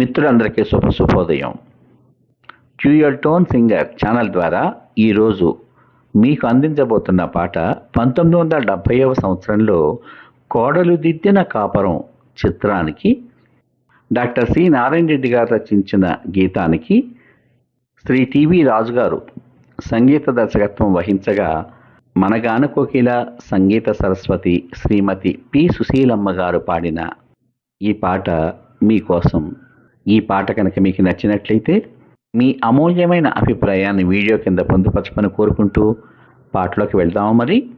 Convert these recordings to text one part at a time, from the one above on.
మిత్రులందరికీ శుభ శుభోదయం. క్యూయల్ టోన్ సింగర్ ఛానల్ ద్వారా ఈరోజు మీకు అందించబోతున్న పాట పంతొమ్మిది వందల డెబ్భైవ సంవత్సరంలో కోడలు దిద్దిన కాపరం చిత్రానికి డాక్టర్ సి నారాయణ రెడ్డి గారు రచించిన గీతానికి శ్రీ టివి రాజు గారు సంగీత దర్శకత్వం వహించగా మనగాన కోకిల సంగీత సరస్వతి శ్రీమతి పి సుశీలమ్మ గారు పాడిన ఈ పాట మీకోసం ఈ పాట కనుక మీకు నచ్చినట్లయితే మీ అమూల్యమైన అభిప్రాయాన్ని వీడియో కింద పొందుపరచమని కోరుకుంటూ పాటలోకి వెళ్దాము మరి?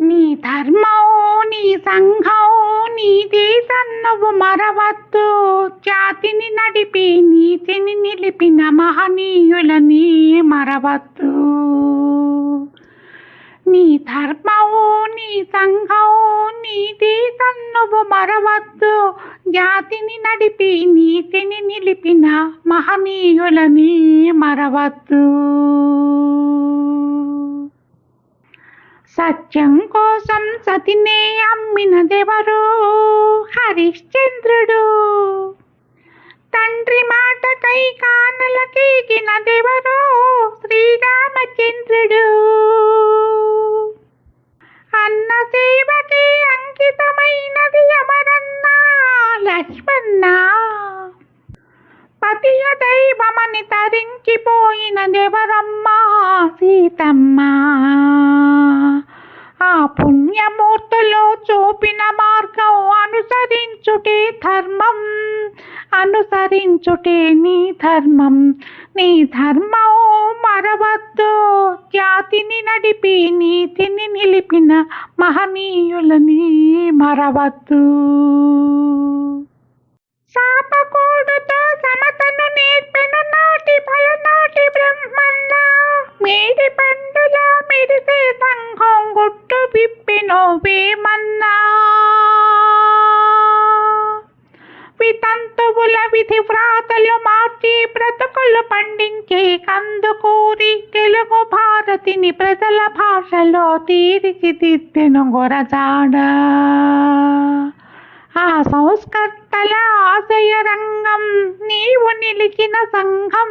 నీ ధర్మం నీ సంఘం నీ దేశం నువ్వు మరవద్దు. జాతిని నడిపి నీతిని నిలిపిన మహనీయులని మరవద్దు. నీ ధర్మం నీ సంఘం నీ దేశం నువ్వు మరవద్దు. జాతిని నడిపి నీతిని నిలిపిన మహనీయులని మరవద్దు. సత్యం కోసం సతినే అమ్మినదెవరు హరిశ్చంద్రుడు. తండ్రి మాట మాటకై కానలకీగినదెవరు శ్రీరామచంద్రుడు. అన్న సేవకి దైవమని తరించిపోయినదెవరమ్మా సీతమ్మ. ఆ పుణ్యమూర్తులు చూపిన మార్గం అనుసరించుటే ధర్మం అనుసరించుటే నీ ధర్మం. నీ ధర్మం మరవద్దు జాతిని నడిపి నీతిని నిలిపిన మహనీయులని మరవద్దు. శాపకూడుతో పలు నాటి బ్రహ్మన్న మేడి పండుల మెరిసే సంఘం గుట్టు విప్పెను వేమన్నా వితంతువుల విధి వ్రాతలు మార్చి బ్రతుకులు పండించే కందుకూరి తెలుగు భారతిని ప్రజల భాషలో తీర్చిదిద్దెను గొరజాడా. ఆ సంస్కర్తల ఆశయ రంగం నీవు నిలిచిన సంఘం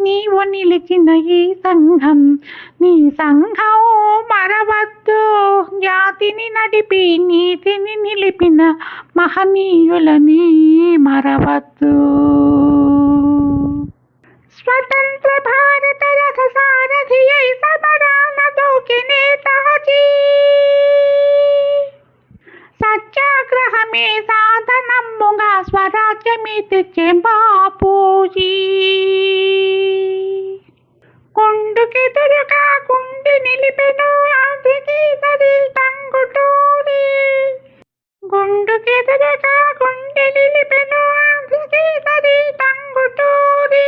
నీవు నిలిచిన ఈ సంఘం. నీ సంఘం మరవద్దు జాతిని నడిపి నీతిని నిలిపిన మహనీయులని మరవద్దు. స్వతంత్ర సాధనమ్ముగా స్వరాజ్యమే తెచ్చే బాపూజీ కుండుకెదురుగా గుండె నిలిపెను ఆదికి సరి టంగుటూరి గుండుకెదురుగా గుండె నిలిపెను ఆదికి సరి టంగుటూరి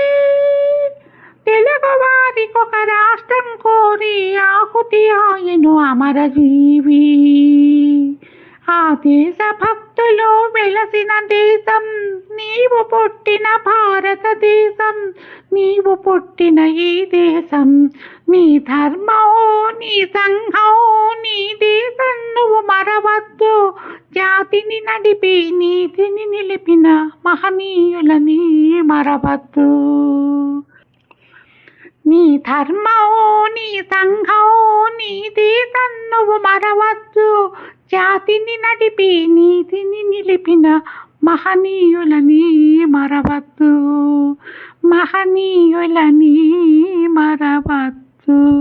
తెలుగు వారికొక రాష్ట్రం కోరి ఆహుతి ఆయను అమరజీవి ఆ దేశ భక్తులు వెలసిన దేశం నీవు పుట్టిన భారతదేశం నీవు పుట్టిన ఈ దేశం. నీ ధర్మం నీ సంఘం నీ దేశం నువ్వు మరవద్దు. జాతిని నడిపి నీతిని నిలిపిన మహనీయులని మరవద్దు. నీ ధర్మం నీ సంఘం నీ దేశం మరవద్దు. జాతిని నడిపి నీతిని నిలిపిన మహనీయులని మరవద్దు. మహనీయులని మరవద్దు.